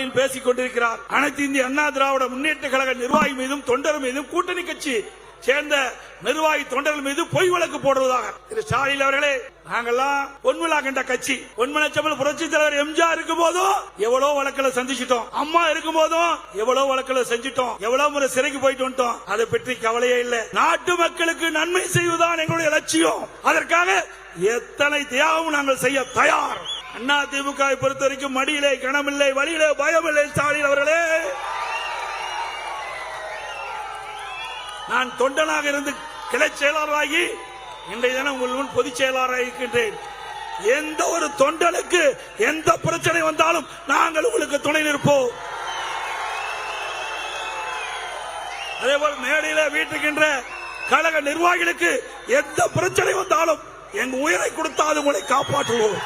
ஸ்டாலின் பேசிக் கொண்டிருக்கிறார். அனைத்து இந்திய அண்ணா திராவிட முன்னேற்ற கழக நிர்வாகி மீதும் தொண்டர் மீதும் கூட்டணி கட்சி சேர்ந்த நிர்வாகி தொண்டர்கள் மீது பொய் வழக்கு போடுவதாக. திரு ஸ்டாலின் அவர்களே நாங்கெல்லாம் பொன்விழா கண்ட கட்சி. பொன்மனச்சம்பல் புரட்சி தலைவர் எம்ஜிஆர் இருக்கும் போதும் எவ்வளவு வழக்கில் சந்திச்சிட்டோம். அம்மா இருக்கும் போதும் எவ்வளவு வழக்கில் செஞ்சிட்டோம். எவ்வளவு முறை சிறைக்கு போயிட்டு வந்துட்டோம். அதை பற்றி கவலையே இல்லை. நாட்டு மக்களுக்கு நன்மை செய்வதுதான் எங்களுடைய லட்சியம். அதற்காக எத்தனை தியாகமும் நாங்கள் செய்ய தயார். அண்ணா திமுக பொறுத்த வரைக்கும் மடியிலே கணமில்லை வழியிலே பயமில்லை ஸ்டாலின் அவர்களே. நான் தொண்டனாக இருந்து கிளை செயலாளராகி இன்றைய தினம் உங்கள் முன் பொதுச் செயலாளராக இருக்கின்றேன். எந்த ஒரு தொண்டனுக்கு எந்த பிரச்சனை வந்தாலும் நாங்கள் உங்களுக்கு துணை நிற்போம். அதேபோல் மேடையில வீட்டுக்கின்ற கழக நிர்வாகிகளுக்கு எந்த பிரச்சனை வந்தாலும் எங்க உயிரை கொடுத்தாலும் உங்களை காப்பாற்றுவோம்.